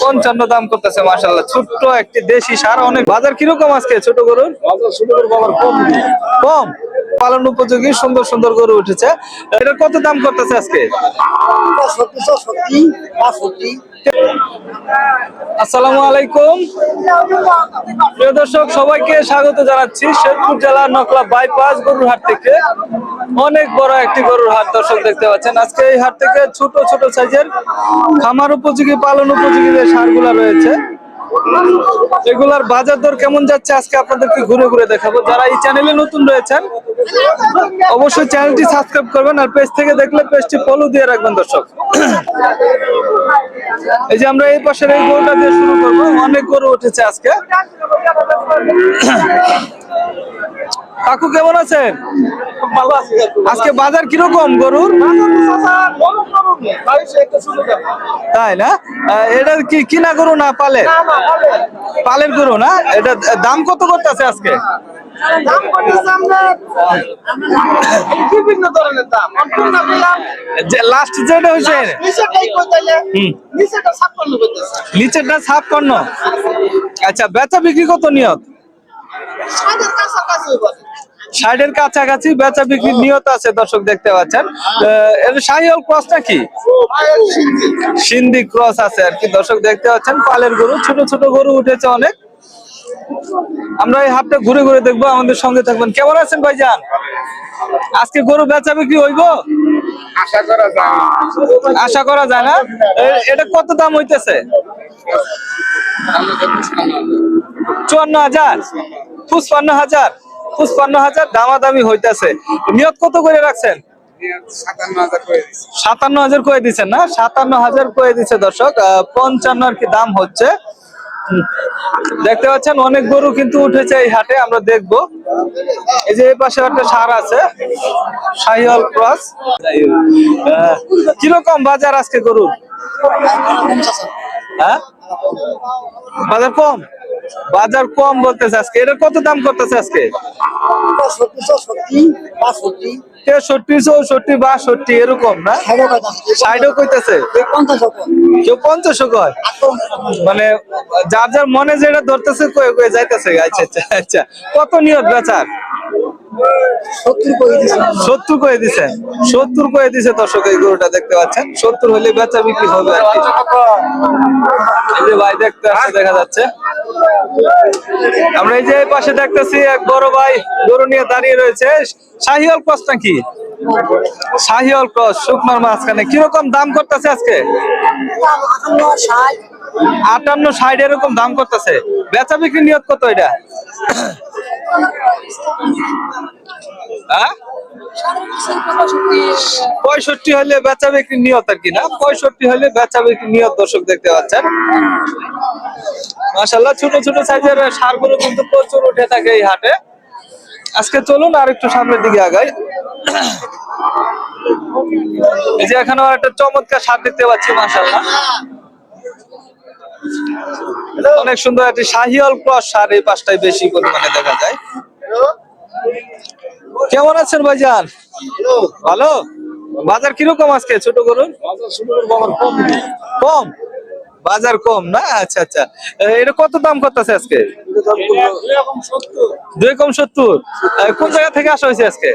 পঞ্চান্ন দাম করতেছে মাসাল্লাহ ছোট্ট একটি দেশি সার অনেক বাজার কীরকম আজকে ছোট গরুর? কম? পালন উপযোগী, সুন্দর সুন্দর গরু উঠেছে। এটা কত দাম করতেছে আজকে? আসসালামু আলাইকুম। প্রিয় দর্শক, সবাইকে স্বাগত জানাচ্ছি শেরপুর জেলার নকলা বাইপাস গরুর হাট থেকে। অনেক বড় একটি গরুর হাট দর্শক দেখতে পাচ্ছেন। আজকে এই হাট থেকে ছোট ছোট সাইজের খামার উপযোগী, পালন উপযোগী যে সারগুলা রয়েছে এগুলার বাজার দর কেমন যাচ্ছে আজকে আপনাদেরকে ঘুরে ঘুরে দেখাবো। যারা এই চ্যানেলে নতুন রয়েছেন, অবশ্যই চ্যানেলটি সাবস্ক্রাইব করবেন আর পেজ থেকে দেখলে পেজটি ফলো দিয়ে রাখবেন দর্শক। এই যে আমরা এই পাশের এই গরুটা দিয়ে শুরু করব। অনেক গরু উঠেছে আজকে। কাকু কেমন আছেন? আজকে বাজার কীরকম গরুর? তাই না? এটা কি কিনা গরু না পালে পালের। গরু না? এটা দাম কত করতেছে আজকে? বিভিন্ন ধরনের দাম। যে লাস্ট যেটা হয়েছে নিচেরটা ছাপ্পান্ন আচ্ছা বেচা বিক্রি কত নিয়ত? ষাটের কাছাকাছি বেচা বিক্রি নিয়ত আছে দর্শক দেখতে পাচ্ছেন। এটা শাহিওল ক্রস নাকি পায়ের সিন্ধি ক্রস আছে আর কি দর্শক দেখতে পাচ্ছেন পালের গরু ছোট ছোট গরু উঠেছে অনেক। আমরা এই হাটটা ঘুরে ঘুরে দেখব আমাদের সঙ্গে থাকবেন। কেমন আছেন ভাইজান? আজকে গরু বেচা বিক্রি হইব? আশা করা যায়। আশা করা যায় না? এটা কত দাম হইতেছে? চুয়ান্ন হাজার পুষ্পান্ন হাজার। পুষ্পান্ন হাজার দামাদামি হইতেছে। নিয়ত কত করে রাখছেন? সাতান্ন হাজার করে সাতান্ন হাজার করে দিচ্ছেন না? সাতান্ন হাজার করে দিচ্ছে দর্শক। আহ, পঞ্চান্ন আর কি দাম হচ্ছে। দেখতে পাচ্ছেন অনেক গরু কিন্তু উঠেছে এই হাটে আমরা দেখব। এই যে এই পাশে একটা সার আছে শাহিওয়াল ক্রস। কীরকম বাজার আজকে গরুর? হ্যাঁ? বাজার কম? বাজার কম বলতেছে আজকে। এটা কত দাম করতেছে আজকে? চৌষট্টি এরকম না? সাইডও মানে যার যার মনে যেটা ধরতেছে যাইতেছে। আচ্ছা আচ্ছা আচ্ছা। কত নিয়ত বেচার? সত্তর করে দিচ্ছে সত্তর করে দিছে? দর্শক এই গরুটা দেখতে পাচ্ছেন। সত্তর হলে বেচা বিক্রি হবে এই যে ভাই দেখতে আসছে দেখা যাচ্ছে। আমরা এই যে পাশে দেখতেছি এক বড় ভাই গরু নিয়ে দাঁড়িয়ে রয়েছে। শাহিওয়াল ক্রস নাকি? শাহিওয়াল ক্রস শুকনার মাঝখানে। কীরকম দাম করতেছে আজকে? আটান্ন ষাট এরকম দাম করতেছে। বেচা বিক্রি নিয়ত কত এটা? পঁয়ষট্টি হলে বেচা বিক্রি নিয়ত আর কি না? পঁয়ষট্টি হলে বেচা বিক্রি নিয়ত দর্শক দেখতে পাচ্ছেন। মাসাল্লাহ ছোট ছোট সাইজের সারগুলো কিন্তু প্রচুর উঠে থাকে এই হাটে। আজকে চলুন আর একটু সামনের দিকে আগাই। এই যে এখানে একটা চমৎকার সার দেখতে পাচ্ছি মাসাল্লাহ অনেক সুন্দর একটি শাহিওয়াল ক্রস সার এই পাশটায় বেশি পরিমাণে দেখা যায়। কেমন আছেন ভাইজান? ভালো? বাজার কীরকম আজকে ছোট করুন কম। বাজার কম না? আচ্ছা আচ্ছা। এটা কত দাম করতেছে আজকে? দুই কম সত্তর? কোন জায়গা থেকে আসা হয়েছে আজকে?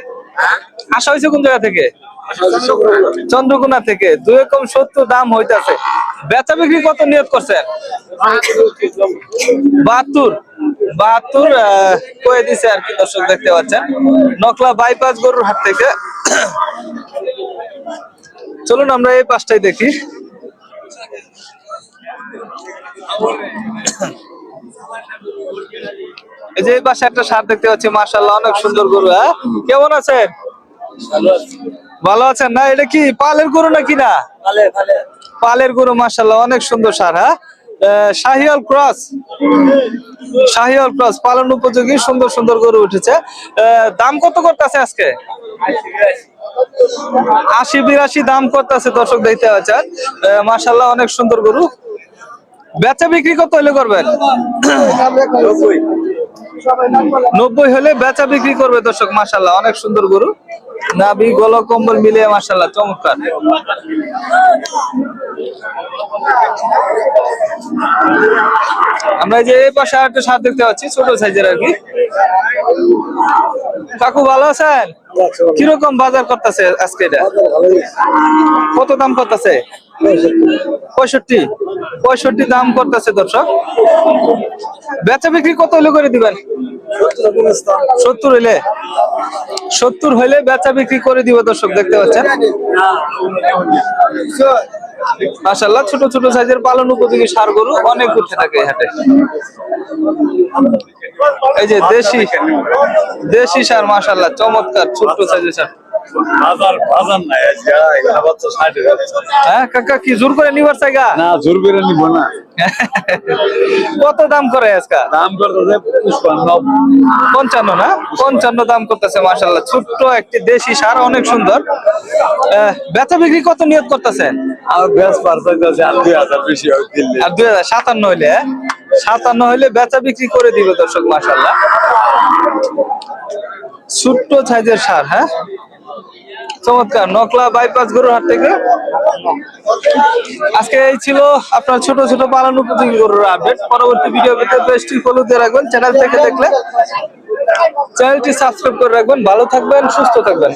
আসা হয়েছে কোন জায়গা থেকে? চন্দ্রকোনা থেকে। দুই কম সত্তর দাম হইতাছে। বেচা বিক্রি কত নিয়োগ করছেন বাহাত্তর। বাহাত্তর কয়ে দিছে আর কি দর্শক দেখতে পাচ্ছেন। নকলা বাইপাস গরুর হাট থেকে। চলুন আমরা এই পাশটাই দেখি। এই যে এই পাশে একটা সার দেখতে পাচ্ছি মার্শাল্লাহ অনেক সুন্দর গরু হ্যাঁ? কেমন আছেন? ভালো আছেন না? এটা কি পালের গরু নাকি না? পালের গরু মার্শাল্লাহ অনেক সুন্দর সার হ্যাঁ? আহ, শাহিওয়াল ক্রস। শাহিওয়াল ক্রস পালন উপযোগী সুন্দর সুন্দর গরু উঠেছে। দাম কত করতেছে আজকে? আশি বিরাশি দাম করতেছে দর্শক দেখতে পাচ্ছেন। মার্শাল্লাহ অনেক সুন্দর গরু। বেচা বিক্রি কত হলে করবেন? নব্বই হলে বেচা বিক্রি করবে দর্শক মাসাল্লাহ অনেক সুন্দর গরু। নাবি গল কম্বল মিলে মাসাল্লাহ চমৎকার। আমরা যে এই পাশে আর একটা সার দেখতে পাচ্ছি ছোট সাইজের আর কি। কাকু ভালো আছেন? কীরকম বাজার করতেছে আজকে এটা? কত দাম করতেছে? পঁয়ষট্টি। পঁয়ষট্টি দাম করতেছে দর্শক। বেচা বিক্রি কত হলে করে দিবেন? সত্তর হইলে। সত্তর হইলে বেচা বিক্রি করে দিব দর্শক, দেখতে পাচ্ছেন? মাসাল্লাহ ছোট ছোট সাইজের পালন উপযোগী সার গরু অনেক উঠে থাকে হাটে। এই যে দেশি দেশি সার মাসাল্লাহ চমৎকার ছোট্ট সাইজের সার। বাজার বাজার নাই আজকে ষাট হ্যাঁ কাকা কি জোর করে নিবার চাইগা না জোর করে নিব না। কত দাম করে আজকা? দাম পঞ্চান্ন না? পঞ্চান্ন দাম করতেছে মাসাল্লাহ ছোট্ট একটি দেশি সার অনেক সুন্দর। বেচা বিক্রি কত নিয়োগ করতেছেন আর বেশ আর দুই হাজার বেশি আর দুই হাজার সাতান্ন হইলে হ্যাঁ? সাতান্ন হইলে বেচা বিক্রি করে দিবে দর্শক মাসাল্লাহ ছোট্ট সাইজের সার হ্যাঁ? চমৎকার, নকলা বাইপাস গরুর হাট থেকে। আজকে এই ছিল আপনার ছোট ছোট পালন উপযোগী গরুর আপডেট পরবর্তী ভিডিও পেতে পেজটি ফলো দিয়ে রাখবেন চ্যানেল থেকে দেখলে। চ্যানেলটি সাবস্ক্রাইব করে রাখবেন। ভালো থাকবেন, সুস্থ থাকবেন।